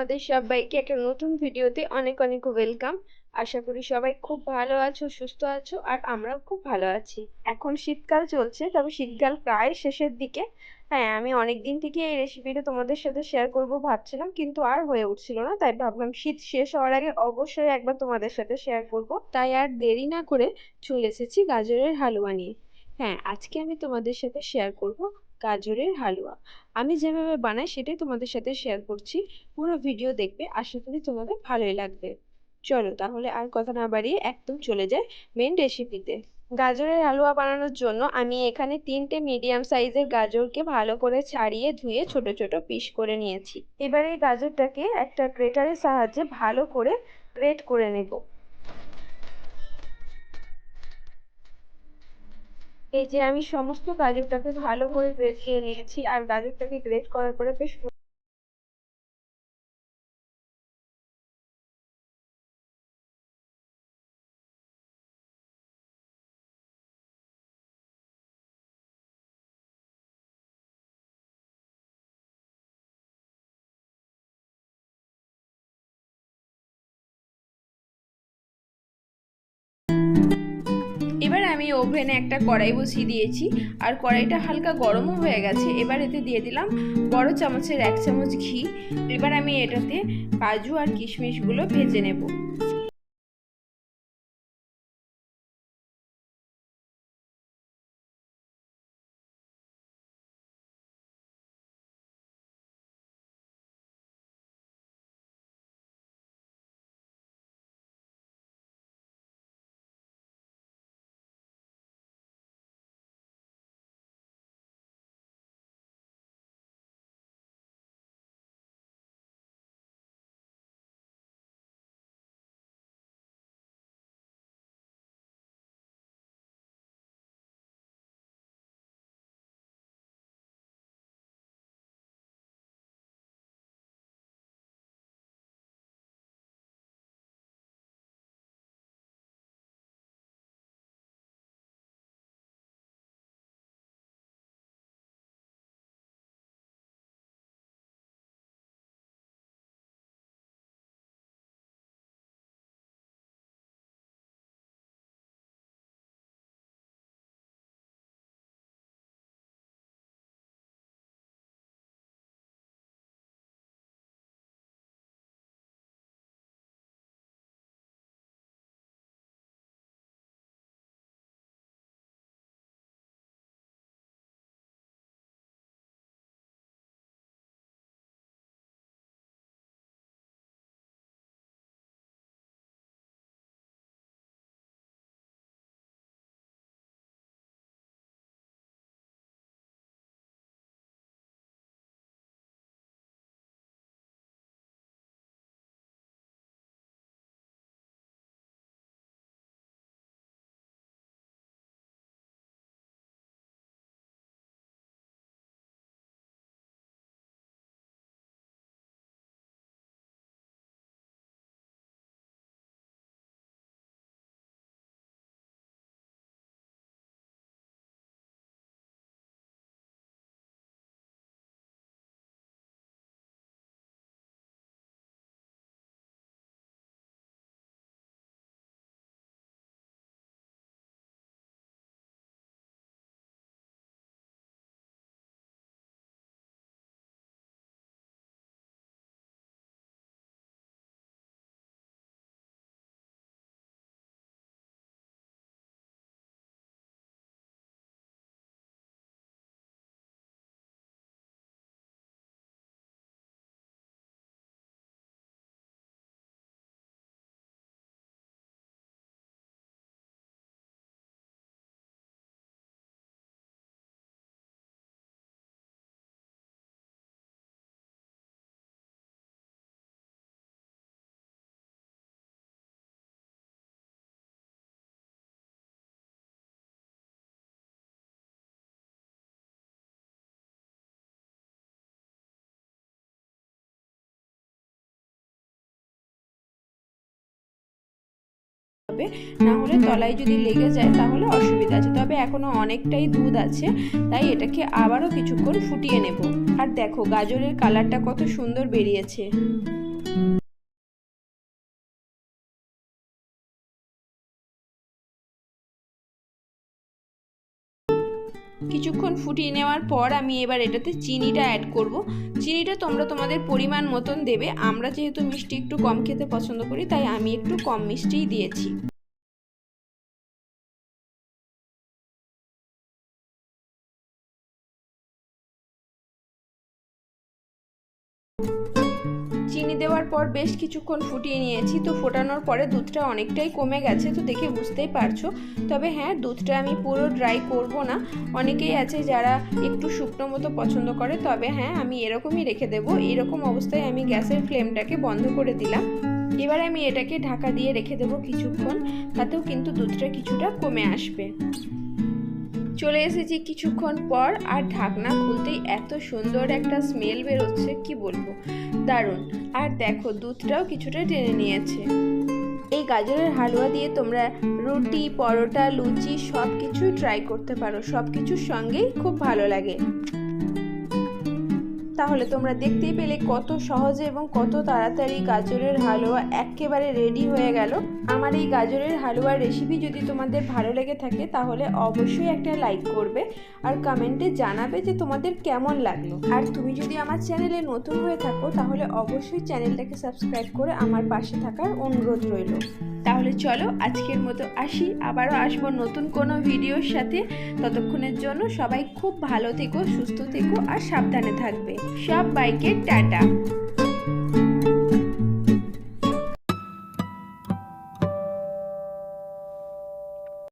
তোমাদের সবাইকে একটা নতুন ভিডিওতে অনেক অনেক ওয়েলকাম। আশা করি সবাই খুব ভালো আছো, সুস্থ আছো, আর আমরাও খুব ভালো আছি। এখন শীতকাল চলছে, তবে শীতকাল প্রায় শেষের দিকে। হ্যাঁ আমি অনেক দিন থেকে এই রেসিপিটা তোমাদের সাথে শেয়ার করব ভাবছিলাম, কিন্তু আর হয়ে উঠছিল না, তাই ভাবলাম শীত শেষ হওয়ার আগে অবশ্যই একবার তোমাদের সাথে শেয়ার করব। তাই আর দেরি না করে চলে এসেছি গাজরের হালুয়া নিয়ে। হ্যাঁ আজকে আমি তোমাদের সাথে শেয়ার করব গাজরের হালুয়া। আমি যেভাবে বানাই সেটাই তোমাদের সাথে শেয়ার করছি। পুরো ভিডিও দেখবে, আশা করি তোমাদের ভালোই লাগবে। চলো তাহলে আর কথা না বাড়িয়ে একদম চলে যাই মেন রেসিপিতে গাজরের হালুয়া বানানোর জন্য আমি এখানে তিনটে মিডিয়াম সাইজের গাজরকে ভালো করে ছাড়িয়ে ধুয়ে ছোট ছোট পিস করে নিয়েছি। এবার এই গাজরটাকে একটা গ্রেটারের সাহায্যে ভালো করে গ্রেট করে নেব। এই যে আমি সমস্ত গাজরটাকে ভালো করে গ্রেট নিয়েছি, আর গাজরটাকে গ্রেট করার পরে বেশ ওভেনে একটা কড়াই বসিয়ে দিয়েছি। আর কড়াইটা হালকা গরমও হয়ে গেছে। এবার এতে দিয়ে দিলাম বড় চামচের এক চামচ ঘি। এবার আমি এটাতে কাজু আর কিশমিশগুলো ভেজে নেব। হবে। না হলে তলায় যদি লেগে যায় তাহলে অসুবিধা আছে। তবে এখনও অনেকটাই দুধ আছে, তাই এটাকে আবারও কিছুক্ষণ ফুটিয়ে নেব। আর দেখো, গাজরের কালারটা কত সুন্দর বেরিয়েছে। কিছুক্ষণ ফুটিয়ে নেওয়ার পর আমি এবার এটাতে চিনিটা অ্যাড করব। চিনিটা তোমরা তোমাদের পরিমাণ মতন দেবে। আমরা যেহেতু মিষ্টি একটু কম খেতে পছন্দ করি, তাই আমি একটু কম মিষ্টিই দিয়েছি। দেওয়ার পর বেশ কিছুক্ষণ ফুটিয়ে নিয়েছি। তো ফোটানোর পরে দুধটা অনেকটাই কমে গেছে, তো দেখে বুঝতেই পারছ। তবে হ্যাঁ দুধটা আমি পুরো ড্রাই করব না। অনেকেই আছে যারা একটু শুকনো মতো পছন্দ করে, তবে হ্যাঁ আমি এরকমই রেখে দেবো। এরকম অবস্থায় আমি গ্যাসের ফ্লেমটাকে বন্ধ করে দিলাম। এবার আমি এটাকে ঢাকা দিয়ে রেখে দেবো কিছুক্ষণ, তাতেও কিন্তু দুধটা কিছুটা কমে আসবে। চলে এসেছি কিছুক্ষণ পর আর ঢাকনা খুলতেই এত সুন্দর একটা স্মেল বেরোচ্ছে, কি বলব? দারুণ। আর দেখো, দুধটাও কিছুটা টেনে নিয়েছে। এই গাজরের হালুয়া দিয়ে তোমরা রুটি, পরোটা, লুচি সব কিছু ট্রাই করতে পারো। সব কিছুর সঙ্গেই খুব ভালো লাগে। তাহলে তোমরা দেখতেই পেলে কত সহজে এবং কত তাড়াতাড়ি গাজরের হালুয়া একেবারে রেডি হয়ে গেল। আমার এই গাজরের হালুয়ার রেসিপি যদি তোমাদের ভালো লেগে থাকে তাহলে অবশ্যই একটা লাইক করবে আর কমেন্টে জানাবে যে তোমাদের কেমন লাগল। আর তুমি যদি আমার চ্যানেলে নতুন হয়ে থাকো তাহলে অবশ্যই চ্যানেলটাকে সাবস্ক্রাইব করে আমার পাশে থাকার অনুরোধ রইল। তাহলে চলো আজকের মতো আসি। আবারও আসব নতুন কোনো ভিডিওর সাথে। ততক্ষণের জন্য সবাই খুব ভালো থেকো, সুস্থ থেকো আর সাবধানে থাকবে। সব বাইকের টাটা।